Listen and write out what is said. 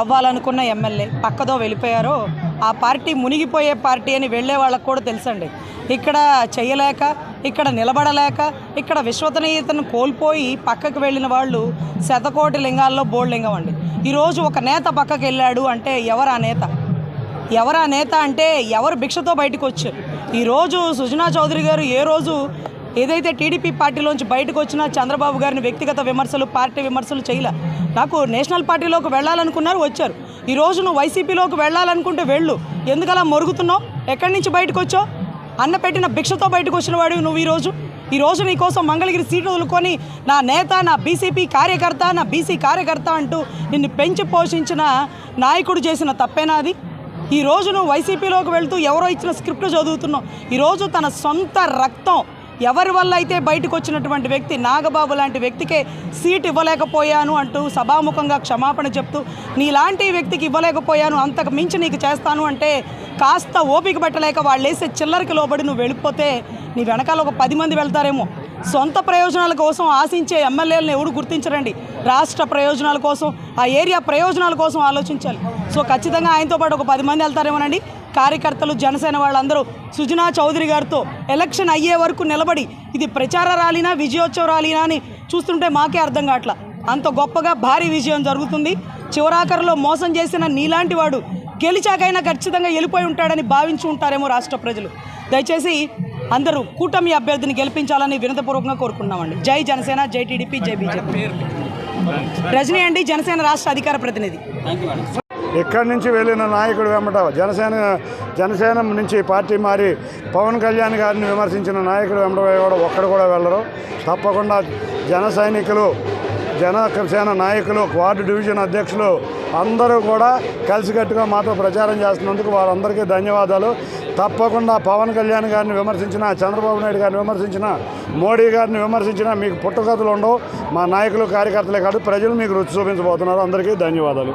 అవ్వాలనుకున్న MLA. పక్కదో వెళ్ళిపోయారో ఆ party మునిగిపోయే party అని వెళ్ళే వాళ్ళకు కూడా తెలుసండి. ఇక్కడ చేయలేక ఇక్కడ నిలబడలేక ఇక్కడ విశ్వసనీయతను కోల్పోయి పక్కకు వెళ్ళిన వాళ్ళు శతకోటి లింగాల్లో బోల్డ్ లింగం అండి. ఈరోజు ఒక నేత పక్కకి వెళ్ళాడు అంటే ఎవరా ఆ నేత? ఎవరా ఆ నేత అంటే ఎవరు భిక్షతో బయటకు వచ్చారు? ఈరోజు సుజనా చౌదరి గారు ఏ రోజు ఏదైతే టీడీపీ పార్టీలోంచి బయటకు వచ్చినా చంద్రబాబు గారిని వ్యక్తిగత విమర్శలు పార్టీ విమర్శలు చేయలే. నాకు నేషనల్ పార్టీలోకి వెళ్ళాలనుకున్నారు వచ్చారు. ఈ రోజు నువ్వు వైసీపీలోకి వెళ్ళాలనుకుంటే వెళ్ళు. ఎందుకలా మొరుగుతున్నావు? ఎక్కడి నుంచి బయటకు వచ్చావు? అన్న పెట్టిన భిక్షతో బయటకు వచ్చిన వాడు నువ్వు ఈరోజు ఈ రోజు నీ కోసం మంగళగిరి సీటు వదులుకొని నా నేత నా బీసీపీ కార్యకర్త నా బీసీ కార్యకర్త అంటూ నిన్ను పెంచి పోషించిన నాయకుడు చేసిన తప్పేనా అది? ఈ రోజు నువ్వు వైసీపీలోకి వెళ్తూ ఎవరో ఇచ్చిన స్క్రిప్ట్ చదువుతున్నావు. ఈరోజు తన సొంత రక్తం ఎవరి వల్ల అయితే బయటకు వచ్చినటువంటి వ్యక్తి నాగబాబు లాంటి వ్యక్తికే సీట్ ఇవ్వలేకపోయాను అంటూ సభాముఖంగా క్షమాపణ చెప్తూ నీలాంటి వ్యక్తికి ఇవ్వలేకపోయాను అంతకు మించి నీకు చేస్తాను అంటే కాస్త ఓపిక పట్టలేక వాళ్ళు వేసే చిల్లరికి లోబడి నువ్వు వెళ్ళిపోతే నీ వెనకాల ఒక పది మంది వెళ్తారేమో. సొంత ప్రయోజనాల కోసం ఆశించే ఎమ్మెల్యేలను ఎవడు గుర్తించరండి? రాష్ట్ర ప్రయోజనాల కోసం ఆ ఏరియా ప్రయోజనాల కోసం ఆలోచించాలి. సో ఖచ్చితంగా ఆయనతో పాటు ఒక పది మంది వెళ్తారేమోనండి. కార్యకర్తలు జనసేన వాళ్ళందరూ సుజనా చౌదరి గారితో ఎలక్షన్ అయ్యే వరకు నిలబడి ఇది ప్రచార ర్యాలీనా విజయోత్సవ ర్యాలీనా అని చూస్తుంటే మాకే అర్థం కావట్లా. అంత గొప్పగా భారీ విజయం జరుగుతుంది. చివరాఖరులో మోసం చేసిన నీలాంటి వాడు గెలిచాకైనా ఖచ్చితంగా వెళ్ళిపోయి ఉంటాడని భావించి ఉంటారేమో రాష్ట్ర ప్రజలు. దయచేసి అందరూ కూటమి అభ్యర్థిని గెలిపించాలని వినతపూర్వకంగా కోరుకున్నామండి జై జనసేన జై టీడీపీ జై బీజేపీ. రజనీ అండి జనసేన రాష్ట్ర అధికార ప్రతినిధి. ఇక్కడి నుంచి వెళ్ళిన నాయకుడు వెంబట జనసేన జనసేన నుంచి పార్టీ మారి పవన్ కళ్యాణ్ గారిని విమర్శించిన నాయకుడు వెంబట కూడా ఒక్కడు కూడా వెళ్ళరు. తప్పకుండా జన సైనికులు జనసేన నాయకులు వార్డు డివిజన్ అధ్యక్షులు అందరూ కూడా కలిసికట్టుగా మాతో ప్రచారం చేస్తున్నందుకు వారందరికీ ధన్యవాదాలు. తప్పకుండా పవన్ కళ్యాణ్ గారిని విమర్శించిన చంద్రబాబు నాయుడు గారిని విమర్శించిన మోడీ గారిని విమర్శించిన మీకు పుట్టకథలు ఉండవు. మా నాయకులు కార్యకర్తలే కాదు ప్రజలు మీకు రుచి చూపించబోతున్నారు. అందరికీ ధన్యవాదాలు.